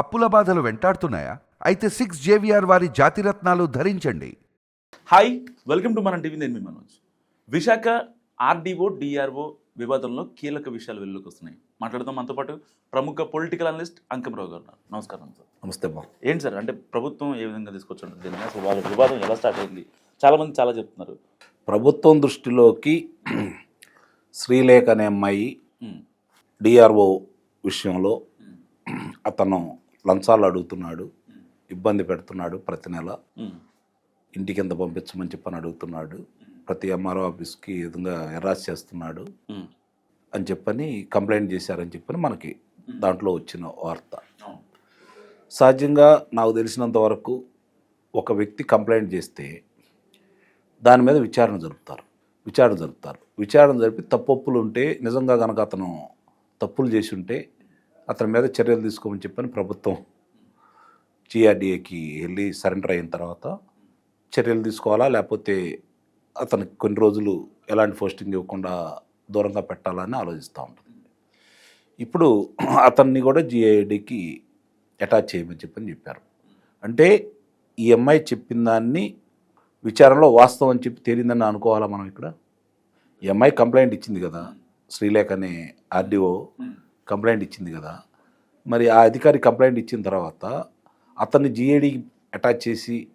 అప్పుల బాధలు వెంటాడుతున్నాయా? అయితే సిక్స్ జేవిఆర్ వారి జాతిరత్నాలు ధరించండి. హాయ్ వెల్కమ్ టు మన టీవీ నేను మీ మనోజ్. విశాఖ ఆర్డీఓ డిఆర్ఓ వివాదంలో కీలక విషయాలు వెలుగులోకి వస్తున్నాయి. మాట్లాడదాం మనతో పాటు ప్రముఖ పొలిటికల్ అనలిస్ట్ అంకమరావు గారు. నమస్కారం సార్. నమస్తే బా ఏంటి సార్ అంటే ప్రభుత్వం ఏ విధంగా తీసుకొచ్చుంటుంది దీన్ని అసలు వాళ్ళ వివాదం ఎలా స్టార్ట్ అయింది? చాలా మంది చాలా చెప్తున్నారు. ప్రభుత్వం దృష్టిలోకి శ్రీలేఖ అనే అమ్మాయి డిఆర్ఓ విషయంలో అతను లంచాలు అడుగుతున్నాడు ఇబ్బంది పెడుతున్నాడు ప్రతి నెల. ఇంటికి ఎంత పంపించమని చెప్పని అడుగుతున్నాడు. ప్రతి ఎంఆర్ఓ ఆఫీస్కి విధంగా ఎర్రాస్ చేస్తున్నాడు అని చెప్పని కంప్లైంట్ చేశారని చెప్పని మనకి దాంట్లో వచ్చిన వార్త. సహజంగా నాకు తెలిసినంత వరకు ఒక వ్యక్తి కంప్లైంట్ చేస్తే దాని మీద విచారణ జరుపుతారు. విచారణ జరుపుతారు. విచారణ జరిపి తప్పొప్పులు ఉంటే నిజంగా కనుక అతను తప్పులు చేసి ఉంటే అతని మీద చర్యలు తీసుకోమని చెప్పని ప్రభుత్వం జిఆర్డిఏకి వెళ్ళి సరెండర్ అయిన తర్వాత చర్యలు తీసుకోవాలా? లేకపోతే అతనికి కొన్ని రోజులు ఎలాంటి పోస్టింగ్ ఇవ్వకుండా దూరంగా పెట్టాలని ఆలోచిస్తూ ఉంటుంది. ఇప్పుడు అతన్ని కూడా జిఐడికి అటాచ్ చేయమని చెప్పని చెప్పారు. అంటే ఈ అమ్మాయి చెప్పిన దాన్ని విచారణలో వాస్తవం అని చెప్పి తేలిందని అనుకోవాలా మనం ఇక్కడ? ఈ అమ్మాయి కంప్లైంట్ ఇచ్చింది కదా శ్రీలేఖ అనే ఆర్డీఓ. కంప్లైంట్ ఇచ్చింది కదా. మరి ఆ అధికారి కంప్లైంట్ ఇచ్చిన తర్వాత అతన్ని జీఏడీ అటాచ్ చేసి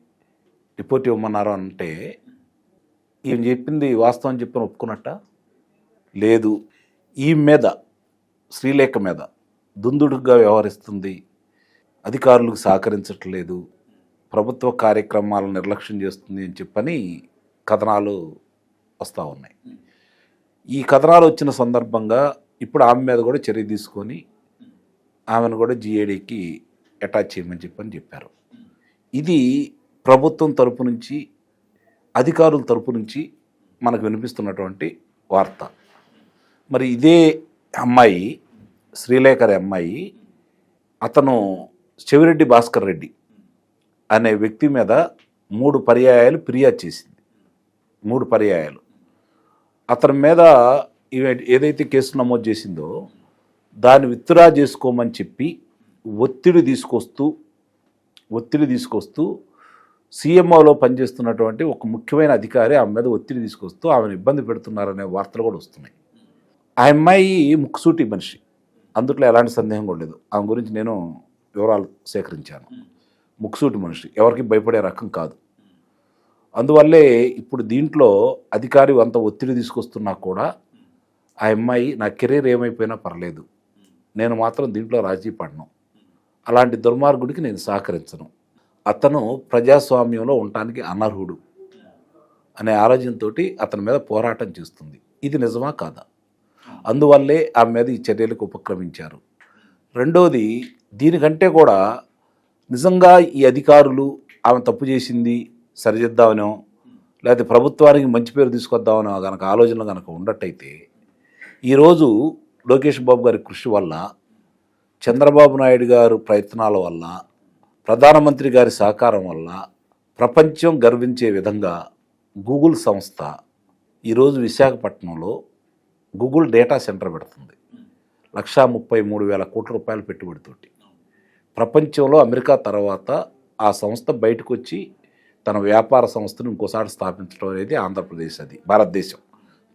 రిపోర్ట్ ఇవ్వమన్నారు అంటే ఈయన చెప్పింది వాస్తవం చెప్పని ఒప్పుకున్నట్ట? లేదు. ఈ మీద శ్రీలేఖ మీద దుందుడుగా వ్యవహరిస్తుంది. అధికారులకు సహకరించట్లేదు. ప్రభుత్వ కార్యక్రమాలను నిర్లక్ష్యం చేస్తుంది అని చెప్పని కథనాలు వస్తూ ఉన్నాయి. ఈ కథనాలు వచ్చిన సందర్భంగా ఇప్పుడు ఆమె మీద కూడా చర్య తీసుకొని ఆమెను కూడా జిఏడికి అటాచ్ చేయమని చెప్పని చెప్పారు. ఇది ప్రభుత్వం తరపు నుంచి అధికారుల తరపు నుంచి మనకు వినిపిస్తున్నటువంటి వార్త. మరి ఇదే అమ్మాయి శ్రీలేఖర్ అమ్మాయి అతను చెవిరెడ్డి భాస్కర్ రెడ్డి అనే వ్యక్తి మీద మూడు పర్యాయాలు ఫిర్యాదు చేసింది. మూడు పర్యాయాలు. అతని మీద ఏదైతే కేసు నమోదు చేసిందో దాన్ని విత్డ్రా చేసుకోమని చెప్పి ఒత్తిడి తీసుకొస్తూ ఒత్తిడి తీసుకొస్తూ సీఎంఓలో పనిచేస్తున్నటువంటి ఒక ముఖ్యమైన అధికారి ఆమె మీద ఒత్తిడి తీసుకొస్తూ ఆమెను ఇబ్బంది పెడుతున్నారనే వార్తలు కూడా వస్తున్నాయి. ఆ అమ్మాయి ముక్కుసూటి మనిషి. అందుట్లో ఎలాంటి సందేహం కూడా లేదు. ఆమె గురించి నేను వివరాలు సేకరించాను. ముక్కుసూటి మనిషి. ఎవరికి భయపడే రకం కాదు. అందువల్లే ఇప్పుడు దీంట్లో అధికారి అంత ఒత్తిడి తీసుకొస్తున్నా కూడా ఆ అమ్మాయి నా కెరీర్ ఏమైపోయినా పర్లేదు. నేను మాత్రం దీంట్లో రాజీ పడను. అలాంటి దుర్మార్గుడికి నేను సహకరించను. అతను ప్రజాస్వామ్యంలో ఉండటానికి అనర్హుడు అనే ఆలోచనతో అతని మీద పోరాటం చేస్తుంది. ఇది నిజమా కాదా? అందువల్లే ఆమె మీద ఈ చర్యలకు ఉపక్రమించారు. రెండోది దీనికంటే కూడా నిజంగా ఈ అధికారులు ఆమె తప్పు చేసింది సరిదిద్దామనో లేకపోతే ప్రభుత్వానికి మంచి పేరు తీసుకొద్దామనో కనుక ఆలోచనలు కనుక ఉండట్టయితే ఈరోజు లోకేష్ బాబు గారి కృషి వల్ల చంద్రబాబు నాయుడు గారు ప్రయత్నాల వల్ల ప్రధానమంత్రి గారి సహకారం వల్ల ప్రపంచం గర్వించే విధంగా గూగుల్ సంస్థ ఈరోజు విశాఖపట్నంలో గూగుల్ డేటా సెంటర్ పెడుతుంది. లక్షా ముప్పై మూడు వేల కోట్ల రూపాయల పెట్టుబడితోటి ప్రపంచంలో అమెరికా తర్వాత ఆ సంస్థ బయటకు వచ్చి తన వ్యాపార సంస్థను ఇంకోసారి స్థాపించడం అనేది ఆంధ్రప్రదేశ్ అది భారతదేశం.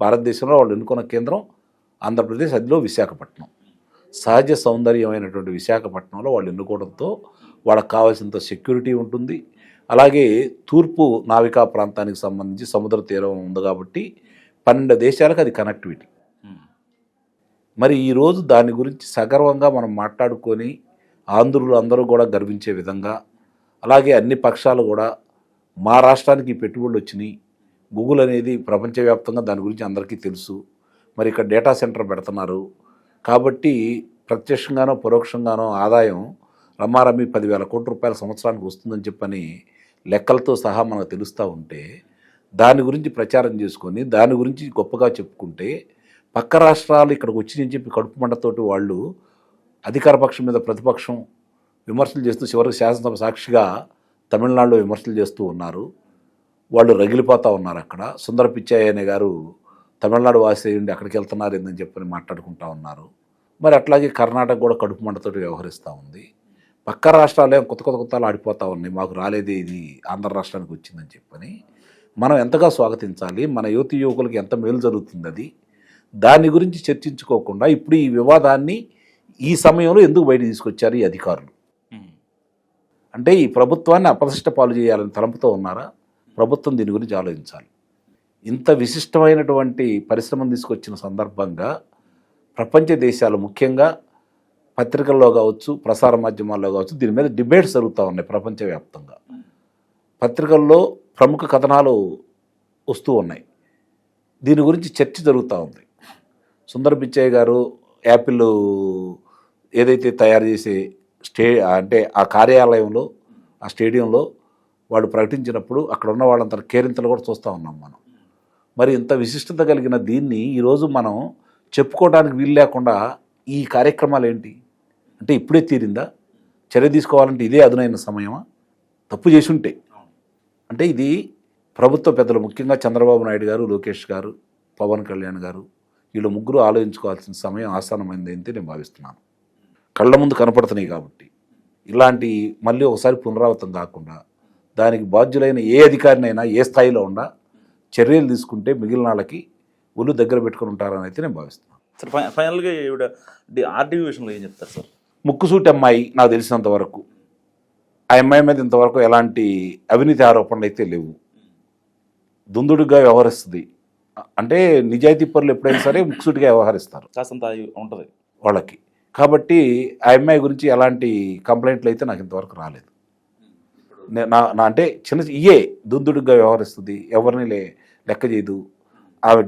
భారతదేశంలో వాళ్ళు ఎన్నుకున్న కేంద్రం ఆంధ్రప్రదేశ్ అదిలో విశాఖపట్నం. సహజ సౌందర్యమైనటువంటి విశాఖపట్నంలో వాళ్ళు ఎన్నుకోవడంతో వాళ్ళకి కావాల్సినంత సెక్యూరిటీ ఉంటుంది. అలాగే తూర్పు నావికా ప్రాంతానికి సంబంధించి సముద్ర తీరం ఉంది కాబట్టి పన్నెండు దేశాలకు అది కనెక్టివిటీ మరి ఈరోజు దాని గురించి సగర్వంగా మనం మాట్లాడుకొని ఆంధ్రులు అందరూ కూడా గర్వించే విధంగా అలాగే అన్ని పక్షాలు కూడా మా రాష్ట్రానికి పెట్టుబడులు వచ్చినాయి. గూగుల్ అనేది ప్రపంచవ్యాప్తంగా దాని గురించి అందరికీ తెలుసు. మరి ఇక్కడ డేటా సెంటర్ పెడుతున్నారు. కాబట్టి ప్రత్యక్షంగానో పరోక్షంగానో ఆదాయం రమ్మారమ్మి పదివేల కోట్ల రూపాయల సంవత్సరానికి వస్తుందని చెప్పని లెక్కలతో సహా మనకు తెలుస్తూ ఉంటే దాని గురించి ప్రచారం చేసుకొని దాని గురించి గొప్పగా చెప్పుకుంటే పక్క రాష్ట్రాలు ఇక్కడికి వచ్చి చెప్పి కడుపు మంటతోటి వాళ్ళు అధికార పక్షం మీద ప్రతిపక్షం విమర్శలు చేస్తూ చివరికి శాసనసభ సాక్షిగా తమిళనాడులో విమర్శలు చేస్తూ ఉన్నారు. వాళ్ళు రగిలిపోతూ ఉన్నారు అక్కడ. సుందర పిచ్చాయి అనే గారు తమిళనాడు వాసి ఉండి అక్కడికి వెళ్తున్నారు ఏందని చెప్పని మాట్లాడుకుంటా ఉన్నారు. మరి అట్లాగే కర్ణాటక కూడా కడుపు మంటతోటి వ్యవహరిస్తూ ఉంది. పక్క రాష్ట్రాలే కొత్త కొత్త కొత్తలు ఆడిపోతా ఉన్నాయి. మాకు రాలేదే ఇది. ఆంధ్ర రాష్ట్రానికి వచ్చిందని చెప్పని మనం ఎంతగా స్వాగతించాలి? మన యువతి యువకులకి ఎంత మేలు జరుగుతుంది అది? దాని గురించి చర్చించుకోకుండా ఇప్పుడు ఈ వివాదాన్ని ఈ సమయంలో ఎందుకు బయట తీసుకొచ్చారు ఈ అధికారులు. అంటే ఈ ప్రభుత్వాన్ని అప్రతిష్ట పాలు చేయాలని తలంపుతో ఉన్నారా? ప్రభుత్వం దీని గురించి ఆలోచించాలి. ఇంత విశిష్టమైనటువంటి పరిశ్రమను తీసుకొచ్చిన సందర్భంగా ప్రపంచ దేశాలు ముఖ్యంగా పత్రికల్లో కావచ్చు ప్రసార మాధ్యమాల్లో కావచ్చు దీని మీద డిబేట్స్ జరుగుతూ ఉన్నాయి ప్రపంచవ్యాప్తంగా. పత్రికల్లో ప్రముఖ కథనాలు వస్తూ ఉన్నాయి. దీని గురించి చర్చ జరుగుతూ ఉంది. సుందర్ పిచ్చయ్య గారు యాపిల్ ఏదైతే తయారు చేసే స్టే అంటే ఆ కార్యాలయంలో ఆ స్టేడియంలో వాడు ప్రకటించినప్పుడు అక్కడ ఉన్న వాళ్ళంతా కేరింతలు కూడా చూస్తూ ఉన్నాం మనం. మరి ఇంత విశిష్టత కలిగిన దీన్ని ఈరోజు మనం చెప్పుకోవడానికి వీలు లేకుండా ఈ కార్యక్రమాలు ఏంటి? అంటే ఇప్పుడే తీరిందా? చర్య తీసుకోవాలంటే ఇదే అదునైన సమయమా? తప్పు చేసి ఉంటే. అంటే ఇది ప్రభుత్వ పెద్దలు ముఖ్యంగా చంద్రబాబు నాయుడు గారు లోకేష్ గారు పవన్ కళ్యాణ్ గారు వీళ్ళు ముగ్గురు ఆలోచించుకోవాల్సిన సమయం ఆసానమైంది అయితే నేను భావిస్తున్నాను. కళ్ళ ముందు కనపడుతున్నాయి కాబట్టి. ఇలాంటి మళ్ళీ ఒకసారి పునరావృతం కాకుండా దానికి బాధ్యులైన ఏ అధికారినైనా ఏ స్థాయిలో ఉన్నా చర్యలు తీసుకుంటే మిగిలిన వాళ్ళకి ఒళ్ళు దగ్గర పెట్టుకుని ఉంటారని అయితే నేను భావిస్తున్నాను సార్ ఫైనల్గా ఈవిడ ఆర్డీవీ విషయంలో ఏం చెప్తారు సార్? ముక్కుసూటి అమ్మాయి నాకు తెలిసినంత వరకు. ఆ అమ్మాయి మీద ఇంతవరకు ఎలాంటి అవినీతి ఆరోపణలు అయితే లేవు. దుందుడుగా వ్యవహరిస్తుంది. అంటే నిజాయితీ పరులు ఎప్పుడైనా సరే ముక్కుసూటిగా వ్యవహరిస్తారు. కాసంత ఉంటుంది. వాళ్ళకి. కాబట్టి ఆ అమ్మాయి గురించి ఎలాంటి కంప్లైంట్లు అయితే నాకు ఇంతవరకు రాలేదు. నే- నా అంటే చిన్న ఇయే దుందుడుగా వ్యవహరిస్తుంది. ఎవరిని లే లెక్క చేయదు. ఆమె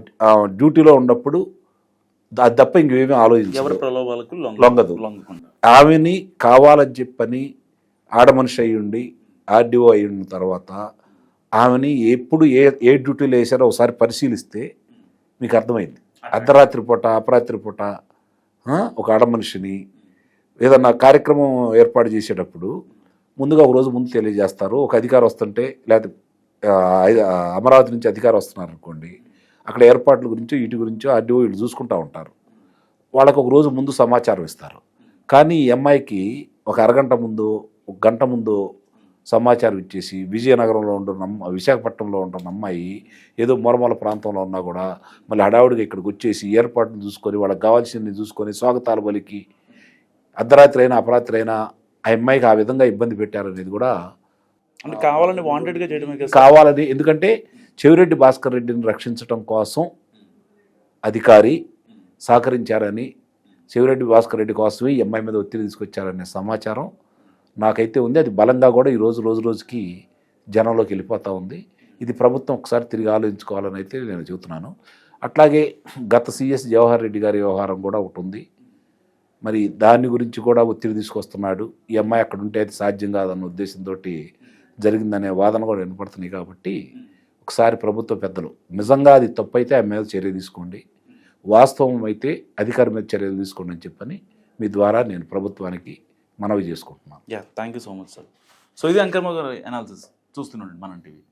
డ్యూటీలో ఉన్నప్పుడు అది తప్ప ఇంకేమీ ఎవరి ఆలోచించదు ప్రలోభాలకు లొంగ- లొంగదు. ఆమెని కావాలని చెప్పని ఆడమనిషి అయి ఉండి ఆర్డీఓ అయి ఉన్న తర్వాత ఆమెని ఎప్పుడు ఏ ఏ డ్యూటీలో వేసారో ఒకసారి పరిశీలిస్తే మీకు అర్థమైంది. అర్ధరాత్రి పూట అపరాత్రి పూట ఒక ఆడమనిషిని ఏదన్నా కార్యక్రమం ఏర్పాటు చేసేటప్పుడు ముందుగా ఒక రోజు ముందు తెలియజేస్తారు. ఒక అధికారం వస్తుంటే లేకపోతే అమరావతి నుంచి అధికారం వస్తున్నారు అనుకోండి అక్కడ ఏర్పాట్ల గురించో వీటి గురించో ఆర్డీఓ వీళ్ళు చూసుకుంటూ ఉంటారు. వాళ్ళకు ఒక రోజు ముందు సమాచారం ఇస్తారు. కానీ ఈ అమ్మాయికి ఒక అరగంట ముందు ఒక గంట ముందు సమాచారం ఇచ్చేసి విజయనగరంలో ఉంటున్న విశాఖపట్నంలో ఉంటున్న అమ్మాయి ఏదో మొరమల ప్రాంతంలో ఉన్నా కూడా మళ్ళీ హడావుడిగా ఇక్కడికి వచ్చేసి ఏర్పాట్లు చూసుకొని వాళ్ళకి కావాల్సింది చూసుకొని స్వాగతాలు పలికి అర్ధరాత్రి అయినా అపరాత్రి అయినా ఆ అమ్మాయికి ఆ విధంగా ఇబ్బంది పెట్టారనేది కూడా అంటే కావాలని వాంటెడ్గా చేయడమే? కావాలని ఎందుకంటే చెవిరెడ్డి భాస్కర్ రెడ్డిని రక్షించడం కోసం అధికారి సహకరించారని చెవిరెడ్డి భాస్కర్ రెడ్డి కోసమే ఈ అమ్మాయి మీద ఒత్తిడి తీసుకొచ్చారనే సమాచారం నాకైతే ఉంది. అది బలంగా కూడా ఈ రోజు రోజు రోజుకి జనంలోకి వెళ్ళిపోతూ ఉంది. ఇది ప్రభుత్వం ఒకసారి తిరిగి ఆలోచించుకోవాలని అయితే నేను చెబుతున్నాను. అట్లాగే గత సిఎస్ జవహర్ రెడ్డి గారి వ్యవహారం కూడా ఒకటి ఉంది. మరి దాని గురించి కూడా ఒత్తిడి తీసుకొస్తున్నాడు. ఈ అమ్మాయి అక్కడ ఉంటే అది సాధ్యం కాదన్న ఉద్దేశంతో జరిగిందనే వాదన కూడా వినపడుతున్నాయి కాబట్టి ఒకసారి ప్రభుత్వ పెద్దలు నిజంగా అది తప్పు అయితే ఆ మీద చర్య తీసుకోండి. వాస్తవం అయితే అధికారి మీద చర్యలు తీసుకోండి అని చెప్పని మీ ద్వారా నేను ప్రభుత్వానికి మనవి చేసుకుంటున్నాను. Yeah thank you so much sir. So ఇది అంకర్మ గారు అనాలిసిస్ చూస్తున్నాండి మనం టీవీ.